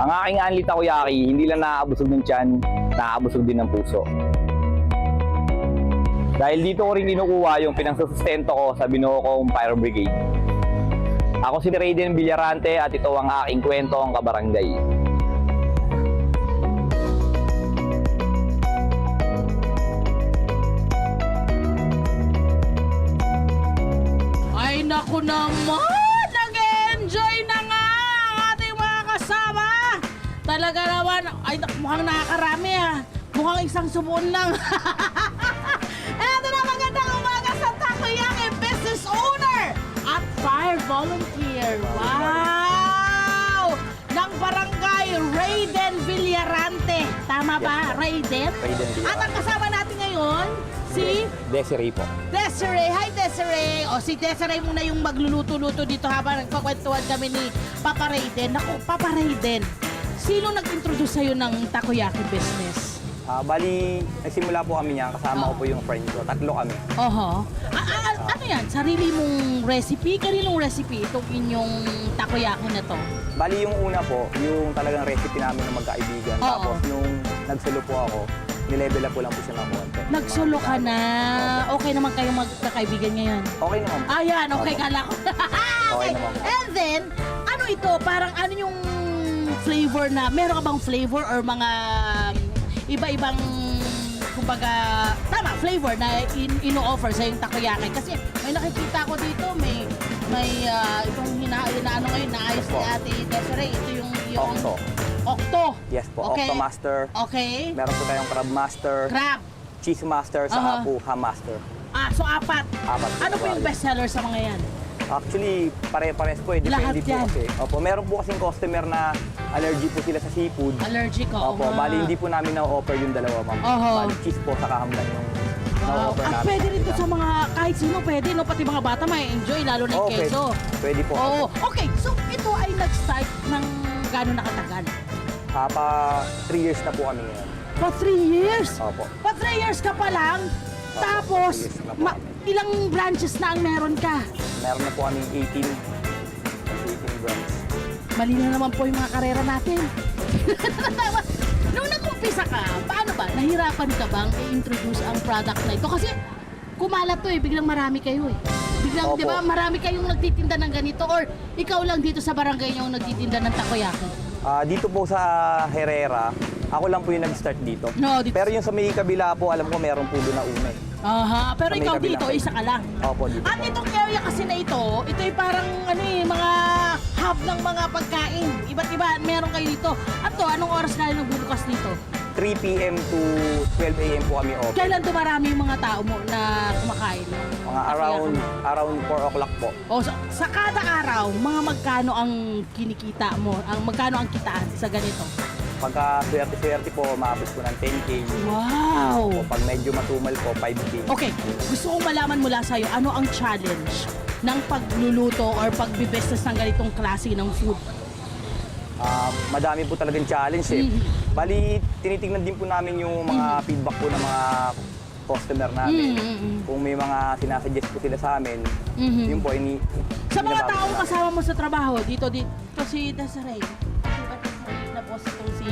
Ang aking anli takoyaki, hindi lang nakakabusog ng tiyan, nakakabusog din ng puso. Dahil dito ko rin kinukuha yung pinangsusustento ko sa binuo kong Fire Brigade. Ako si Raiden Villarante at ito ang aking kwento ang kabarangay. Ay, naku naman! Nag-enjoy na Talaga naman, ay mukhang nakakarami ah. Mukhang isang subon lang. Eto na magandang umaga sa Takoyaki business owner at fire volunteer. Wow! Ng barangay Raiden Villarante. Tama ba, Raiden? Raiden Villarante. At ang kasama natin ngayon, si Desiree po. Desiree, hi Desiree! O si Desiree muna yung magluluto-luto dito habang nagpakwentuhan kami ni Papa Raiden. Naku, Papa Raiden, sino nag-introduce sa'yo ng takoyaki business? Ah, bali, nagsimula po kami niyan, kasama ko po yung friend ko. Tatlo kami. Oho. A- a- a- ano yan? Sarili mong recipe? Kaninong recipe itong inyong takoyaki na to? Bali yung una po, yung talagang recipe namin ng magkaibigan. Oo. Tapos nung nagsulo po ako, nilevel up po lang po siya ng konti. Nagsolo ka na. Okay naman kayong magkakaibigan ngayon. Okay naman po. Ayan, okay Opo. kala ko. Okay naman po. And then, ano ito? Parang ano yung flavor na, meron ka bang flavor or mga um, iba-ibang kumbaga, tama, flavor na in, ino-offer sa yung takoyaki. Kasi may nakikita ko dito, may may ah, itong hina, hinaano ngayon, naayos ni. Ate Desiree. Ito yung, yung Octo. Octo. Yes po, Okay. Octo Master. Okay. Meron po tayong Crab Master, Crab. Cheese Master, Aha. saka po Ham Master. Ah, so apat. Apat. Ano po yung best seller sa mga yan? Actually, pare-pares po eh. Lahat Depende po yan. kasi. Opo, meron po kasing customer na allergy po sila sa seafood. Allergic ko. Opo, bali hindi po namin na-offer yung dalawa, ma'am. Oho. Bali cheese po, saka ham lang yung Wow. na-offer At namin. pwede sa rin to sa mga, kahit sino pwede, no? Pati mga bata may enjoy, lalo na yung Oo, pwede. keso. Pwede po. Oo. Okay, so ito ay nag-start ng gano'n nakatagal? Papa, 3 years na po kami ngayon. For three years? Opo. For three years ka pa lang? Tapos, three years na po ma- kami. Ilang branches na ang meron ka? Meron na po kami 18, 18 brands. Mali na naman po yung mga karera natin. Nung nag-umpisa ka, paano ba? Nahirapan ka bang i-introduce ang product na ito? Kasi kumalat to eh, biglang marami kayo eh. Biglang, Opo. di ba, marami kayong nagtitinda ng ganito or ikaw lang dito sa barangay yung nagtitinda ng takoyaki. Ah, dito po sa Herrera, ako lang po yung nag-start dito. No, dito. Pero yung sa may kabila po, alam ko meron po doon na una eh. Aha, pero ikaw kabila dito, isa ka lang. Opo, dito At itong area kasi na ito, ito ay parang ano eh, mga hub ng mga pagkain. Iba't iba, meron kayo dito. At to, anong oras kayo nagbubukas dito? 3 p.m. to 12 a.m. po kami open. Kailan to marami yung mga tao mo na kumakain? Mga around around 4 o'clock po. O sa, sa kada araw, mga magkano ang kinikita mo? Ang magkano ang kitaan sa ganito? Pagka swerte-swerte po, maabot po ng 10K. Wow! O pag medyo matumal po, 5K. Okay, gusto kong malaman mula sa'yo, ano ang challenge ng pagluluto or pagbibusiness ng ganitong klase ng food? Ah, madami po talagang challenge eh. Mhm. Bali, tinitingnan din po namin yung mga feedback po ng mga customer namin. Mhm. Kung may mga sinasuggest po sila sa amin, Mhm. yun po, ini Sa mga taong kasama mo sa trabaho, dito, dito si Desiree. Boss itong si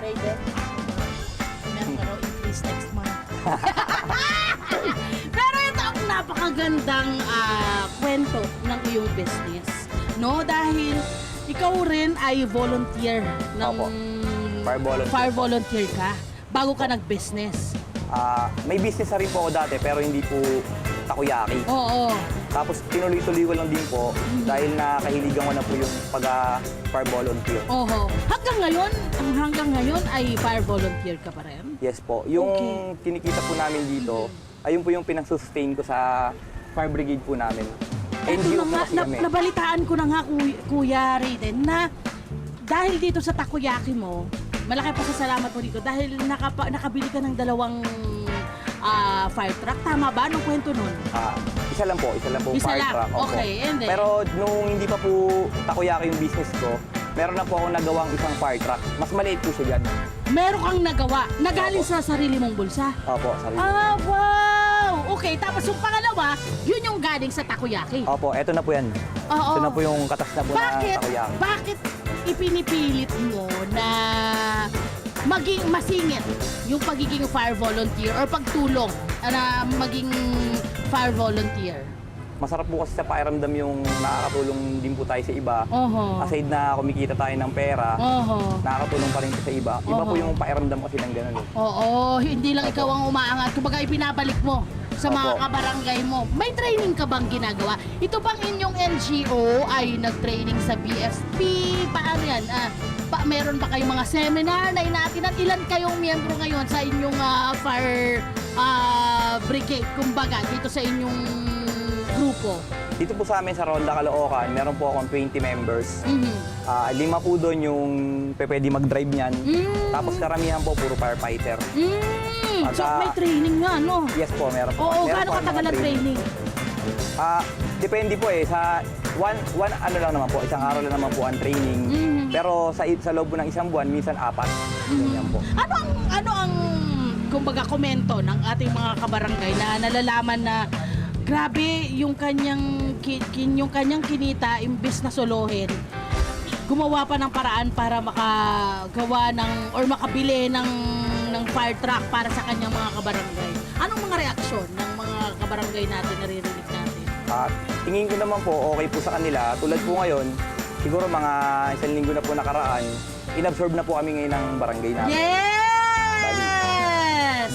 Raiden? Meron ka raw increase next month. Pero ito ang napakagandang ah, kwento ng iyong business. No? Dahil ikaw rin ay volunteer ng Opo. Fire volunteer. fire volunteer ka bago ka nag-business. Ah, may business na rin po ako dati, pero hindi po takoyaki. Oo. Tapos tinuloy-tuloy ko lang din po dahil nakahiligan ko na po yung pag-fire volunteer. Oho. Hanggang ngayon, ang hanggang ngayon ay fire volunteer ka pa rin? Yes po. Yung Okay. kinikita po namin dito, ayun po yung pinang-sustain ko sa fire brigade po namin. Ito na nga, na, kami. nabalitaan ko na nga, Kuya, Kuya Raiden, na dahil dito sa takoyaki mo, malaki pa sa salamat mo dito dahil nakapa, nakabili ka ng dalawang ah, fire truck. Tama ba? Anong kwento nun? Ah, isa lang po, isa lang po Isa fire lang. truck. opo. Okay, and then? Pero nung hindi pa po takoyaki yung business ko, meron na po ako nagawang isang fire truck. Mas maliit po siya dyan. Meron kang nagawa. Nagaling Opo. sa sarili mong bulsa. Opo, sarili. Ah, wow! Okay, tapos yung pangalawa, yun yung galing sa takoyaki. Opo, eto na po yan. Oo. Ito na po yung katas na po Bakit? na takoyaki. Bakit ipinipilit mo maging masingit yung pagiging fire volunteer or pagtulong ah, na maging fire volunteer? Masarap po kasi sa pakiramdam yung nakakatulong din po tayo sa iba. Oho. Aside na kumikita tayo ng pera, Oho. nakakatulong pa rin po sa iba. Iba po Oo. yung pakiramdam kasi ng ganun. eh. Oo, hindi lang ikaw ang umaangat. Kumbaga ipinabalik mo sa mga Opo. kabarangay mo. May training ka bang ginagawa? Ito bang inyong NGO ay nag-training sa BFP? Paano yan? Ah, pa, meron ba kayong mga seminar na inaatinan? Ilan kayong miyembro ngayon sa inyong ah, fire ah, brigade? Kumbaga, dito sa inyong grupo. Dito po sa amin sa Ronda Caloocan, meron po akong 20 members. Mhm. Ah, lima po doon yung pwede mag-drive niyan. Mm. Tapos karamihan po puro firefighter. Mm. So, Pagka- may training nga, no? Yes po, meron po. Oo, meron gaano katagal ang training? Ah, depende po eh sa one one ano lang naman po, isang araw lang naman po ang training. Mhm. Pero sa sa loob po ng isang buwan, minsan apat. Ganyan po. Ano ang ano ang kumbaga komento ng ating mga kabarangay na nalalaman na grabe yung kanyang ki- kin, yung kanyang kinita imbes na solohin gumawa pa ng paraan para makagawa ng or makabili ng ng fire truck para sa kanyang mga kabarangay. Anong mga reaksyon ng mga kabarangay natin naririnig natin? Ah, tingin ko naman po okay po sa kanila. Tulad po ngayon, siguro mga isang linggo na po nakaraan, inabsorb na po kami ngayon ng barangay namin. Yes!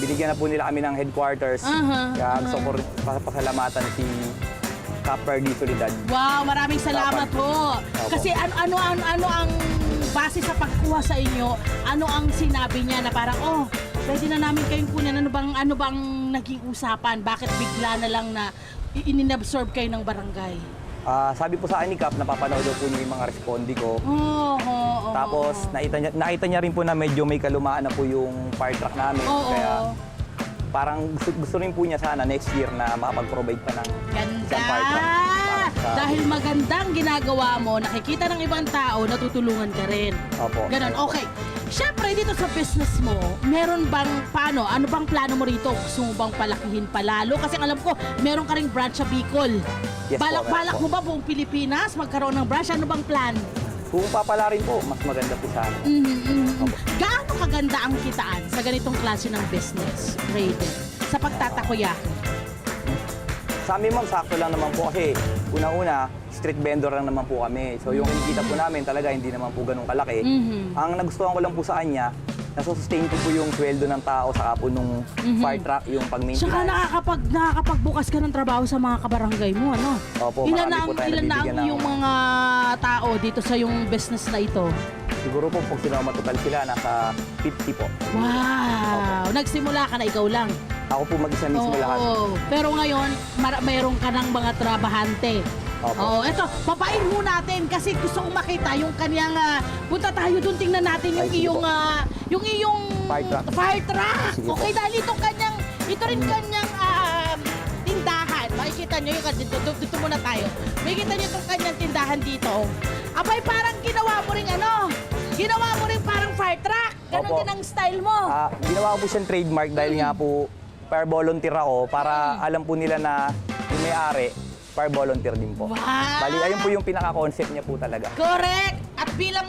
Binigyan na po nila kami ng headquarters. Aha, Kaya gusto ko rin pasalamatan si Kapper di Solidad. Wow, maraming salamat po. Kasi ano ano ano, ano ang base sa pagkuha sa inyo, ano ang sinabi niya na parang oh, pwede na namin kayong kunin ano bang ano bang naging usapan? Bakit bigla na lang na ininabsorb kayo ng barangay? Ah, sabi po sa akin ni Kap, napapanood daw po niya yung mga respondi ko. Oh, oh, oh, Tapos nakita niya, nakita niya rin po na medyo may kalumaan na po yung fire truck namin. Oo. Kaya parang gusto, gusto rin po niya sana next year na makapag-provide pa ng Ganda! isang fire truck. Sa- Dahil magandang ginagawa mo, nakikita ng ibang tao, natutulungan ka rin. Opo. Ganon, okay. Siyempre, dito sa business mo, meron bang, paano, ano bang plano mo rito? Gusto mo bang palakihin palalo? Kasi alam ko, meron ka ring branch sa Bicol. Yes po, balak, meron balak po. mo ba buong Pilipinas magkaroon ng branch? Ano bang plan? Kung papala rin po, mas maganda po sana. Mhm, mhm. Opo. Gaano kaganda ang kitaan sa ganitong klase ng business, Raiden? Sa pagtatakoyaki? Sa amin ma'am, sakto lang naman po kasi una-una, street vendor lang naman po kami. So yung kinikita po namin talaga hindi naman po ganun kalaki. Mhm. Ang nagustuhan ko lang po sa kanya, nasusustain ko po yung sweldo ng tao sa po nung Mhm. fire truck, yung Saka pag-maintenance. nakakapag, nakakapagbukas ka ng trabaho sa mga kabarangay mo, ano? Opo, ilan marami na, po ang, tayo ilan na ang nabibigyan ng- yung mga tao dito sa yung business na ito? Siguro po pag sila matotal sila, nasa 50 po. Wow! Nagsimula ka na ikaw lang. Ako po mag-isa mismo lahat. Oo. Pero ngayon, mar- mayroon ka ng mga trabahante. Opo. Oo, eto, papain mo natin kasi gusto kong makita yung kanyang ah, punta tayo doon tingnan natin yung Ay, sige iyong po. ah, yung iyong Fire truck. fire truck. Sige po. okay, dahil itong kanyang ito rin kanyang ah, tindahan. Makikita niyo yung dito, dito, dito muna tayo. Makikita niyo itong kanyang tindahan dito. Abay, parang ginawa mo rin ano? Ginawa mo rin parang fire truck. Ganon Opo. din ang style mo. Ah, ginawa ko po siyang trademark dahil nga po fire volunteer ako para alam po nila na yung may-ari, fire volunteer din po. Wow! Bali, ayun po yung pinaka-concept niya po talaga. Correct! At bilang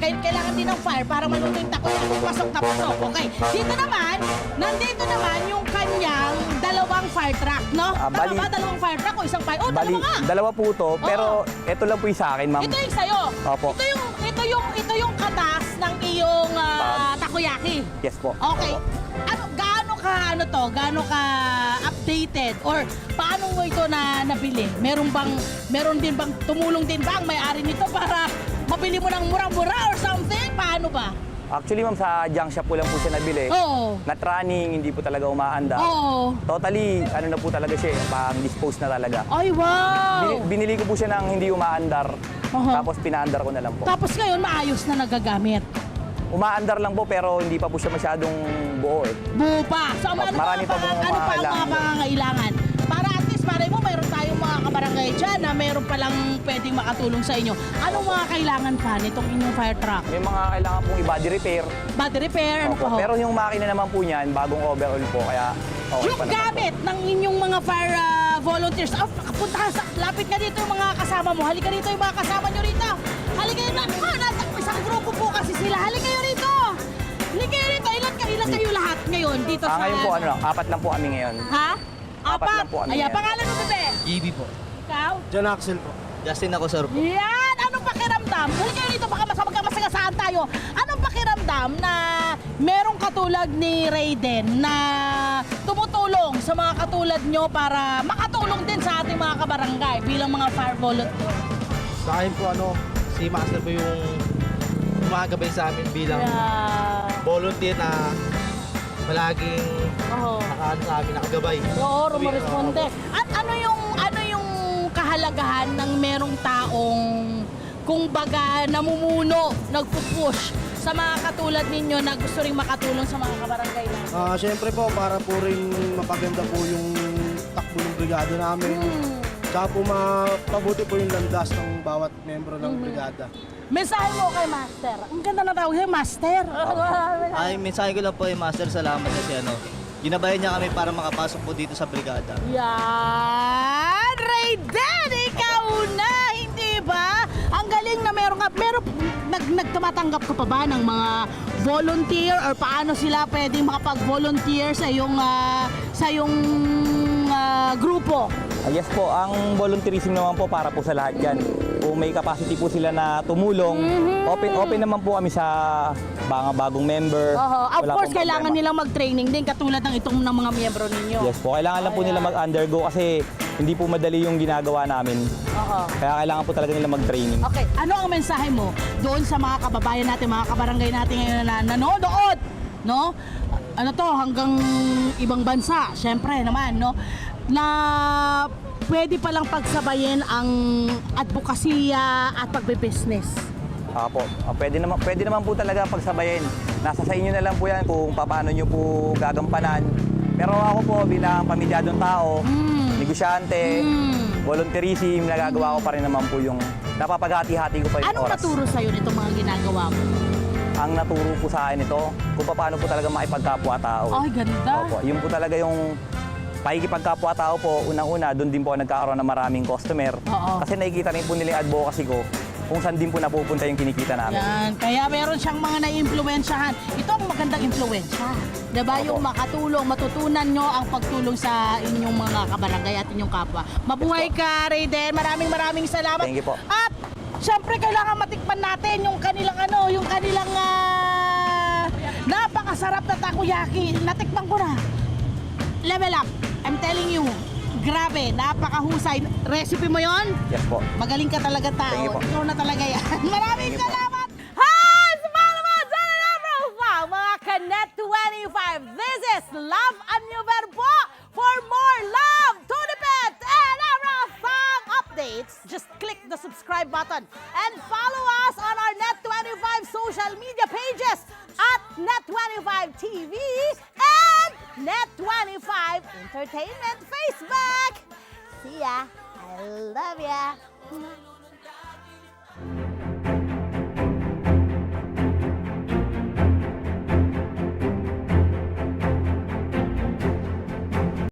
kay- kailangan din ng fire para maluto yung takoyaki, pasok na pasok. Okay. Dito naman, nandito naman yung kanyang dalawang fire truck, no? Ah, Tama bali- ba? Dalawang fire truck o isang fire? Oh, Bali, dalawa nga! dalawa po to, pero ito lang po yung sa akin, ma'am. Ito yung sa'yo. Opo. Ito yung, ito yung, ito yung katas ng iyong ah, takoyaki. Yes po. Okay. Ka, ano to, gaano ka updated or paano mo ito na nabili? Meron bang, meron din bang, tumulong din ba ang may-ari nito para mabili mo ng mura-mura or something? Paano ba? Actually, ma'am, sa junk shop po lang po siya nabili. Oo. Not running, hindi po talaga umaanda. Oo. Totally, ano na po talaga siya, eh, pang dispose na talaga. Ay, wow! Bini- binili ko po siya ng hindi umaandar, Aha. tapos pinaandar ko na lang po. Tapos ngayon, maayos na nagagamit. Umaandar lang po, pero hindi pa po siya masyadong buo eh. Buo pa. So, ano, Marami pa, pa pong ano pa ang mga pangangailangan. pangangailangan? Para at least, para mo, mayroon tayong mga kabarangay dyan na mayroon palang pwedeng makatulong sa inyo. Anong mga kailangan pa nitong inyong fire truck? May mga kailangan pong i-body repair. Body repair, ano Opo. pa ho? Pero yung makina naman po niyan, bagong overhaul po, kaya okay yung pa naman po. gamit ng inyong mga fire ah, volunteers. Oh, punta ka sa, lapit ka dito yung mga kasama mo. Halika rito yung mga kasama nyo rito. Halika yun na. Ah, nasa isang grupo po kasi sila. Halika kayo rito. Halika kayo ngayon dito Ah, sa... ngayon po, ano lang, apat lang po kami ngayon. Ha? Apat lang po kami Ayan, ngayon. pangalan mo bebe? Gibi po. Ikaw? John Axel po. Justin ako, sir po. Yan! Anong pakiramdam? Huli kayo dito, baka mas magkamasagasaan tayo. Anong pakiramdam na merong katulad ni Raiden na tumutulong sa mga katulad nyo para makatulong din sa ating mga kabarangay bilang mga fire volunteer? Sa akin po ano, si Master po yung gumagabay sa amin bilang Yeah. volunteer na palaging Oo. nakaano sa amin, nakagabay. Oo, rumoresponde. At ano yung ano yung kahalagahan ng merong taong kung baga namumuno, nagpupush sa mga katulad ninyo na gusto ring makatulong sa mga kabarangay natin? Ah, syempre po para po rin mapaganda po yung takbo ng brigada namin. Hmm. Tsaka po mapabuti po yung landas ng bawat membro ng brigada. Mensahe mo kay Master. Ang ganda na tawag sa'yo, Master. Ay, mensahe ko lang po, eh, Master, salamat kasi ano, ginabayan niya kami para makapasok po dito sa brigada. Yan! Raiden, ikaw na! Hindi ba? Ang galing na meron ka. Meron, nag, nagtumatanggap ka pa ba ng mga volunteer or paano sila pwedeng makapag-volunteer sa iyong, ah, sa iyong ah, grupo? Ah, yes po, ang volunteerism naman po para po sa lahat yan. Kung may capacity po sila na tumulong, Mm-hmm. open open naman po kami sa mga bagong member. Oho. Of Wala course, kailangan problema. nilang mag-training din katulad ng itong ng mga miyembro ninyo. Yes po, kailangan lang po nila mag-undergo kasi hindi po madali yung ginagawa namin. Oo. Kaya kailangan po talaga nila mag-training. Okay, ano ang mensahe mo doon sa mga kababayan natin, mga kabarangay natin ngayon na nanonood, no? Ano to, hanggang ibang bansa, syempre naman, no? Na pwede palang pagsabayin ang advokasya at pagbe-business. Apo, ah, pwede naman pwede naman po talaga pagsabayin. Nasa sa inyo na lang po 'yan kung paano niyo po gagampanan. Pero ako po bilang pamilyadong tao, Mm. negosyante, Mm. volunteerism, nagagawa ko pa rin naman po yung napapaghati-hati ko pa yung Anong oras. naturo sa'yo nitong mga ginagawa mo? Ang naturo po sa akin ito, kung paano po talaga makipagkapwa-tao. Ay, ganda. Opo, yun po talaga yung pakikipagkapwa-tao po, unang-una, doon din po nagkakaroon ng maraming customer. Oo. Kasi nakikita rin po nila yung advocacy ko kung saan din po napupunta yung kinikita namin. Yan. Kaya meron siyang mga naiimpluwensyahan. Ito ang magandang impluwensya. Diba? Opo. Yung makatulong, matutunan nyo ang pagtulong sa inyong mga kabarangay at inyong kapwa. Mabuhay ka, Raiden. Maraming maraming salamat. Thank you po. At syempre kailangan matikman natin yung kanilang ano, yung kanilang ah, napakasarap na takoyaki. Natikman ko na. Level up. I'm telling you. Grabe, napakahusay. Recipe mo yon? Yes po. Magaling ka talaga tao. Po. Ikaw na talaga yan. Maraming Thank salamat! Hi! Mo! Sana profile, mga Kanet 25. This is Love and New Verbo. For more love, to the pet, and everything updates, just click the subscribe button and follow us on our Net25 social media pages at Net25 TV Net25 Entertainment Facebook. See ya! I love ya!